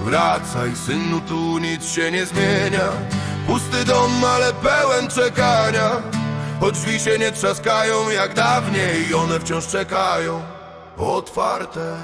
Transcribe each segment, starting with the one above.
Wracaj synu, tu nic się nie zmienia. Pusty dom, ale pełen czekania. Choć drzwi się nie trzaskają jak dawniej One wciąż czekają. Otwarte.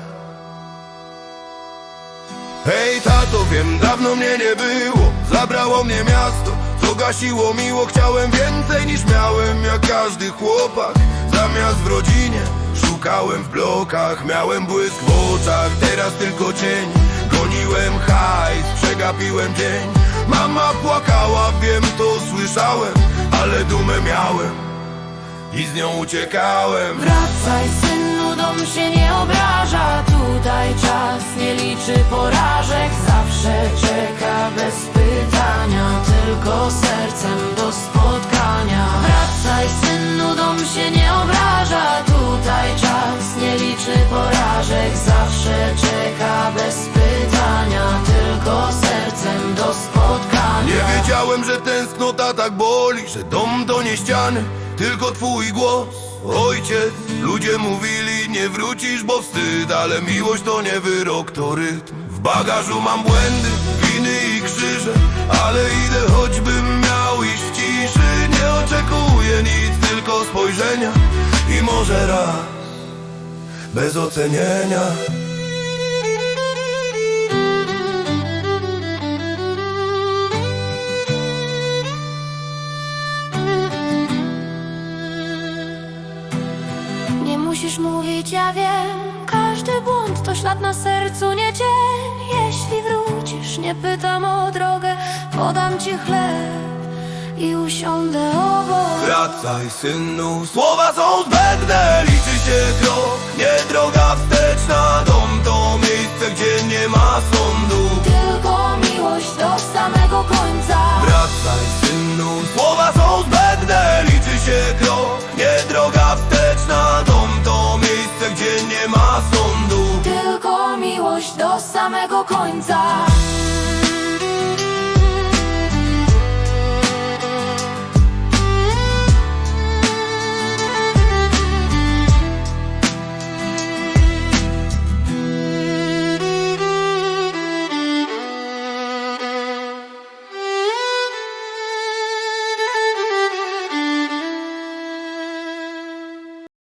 Hej tato, wiem, dawno mnie nie było. Zabrało mnie miasto, co gasiło miło. Chciałem więcej niż miałem, jak każdy chłopak. Zamiast w rodzinie, szukałem w blokach. Miałem błysk w oczach, teraz tylko cień Goniłem hajs, przegapiłem dzień. Mama płakała, wiem, to słyszałem Ale dumę miałem i z nią uciekałem. Wracaj synu, dom się nie obraża. Tutaj czas nie liczy porażek. Zawsze czeka bez pytania Tylko sercem do spotkania. Wracaj synu, dom się nie obraża. Tutaj czas nie liczy porażek. Zawsze wiedziałem, że tęsknota tak boli Że dom to nie ściany, tylko twój głos. Ojciec, ludzie mówili nie wrócisz, bo wstyd Ale miłość to nie wyrok, to rytm. W bagażu mam błędy, winy i krzyże Ale idę choćbym miał iść w ciszy. Nie oczekuję nic, tylko spojrzenia I może raz, bez ocenienia mówić, ja wiem Każdy błąd to ślad na sercu, nie dzień. Jeśli wrócisz, nie pytam o drogę Podam ci chleb i usiądę obok. Wracaj synu, słowa są zbędne. Liczy się krok, nie droga wsteczna. Dom to miejsce, gdzie nie ma sądu miłość do samego końca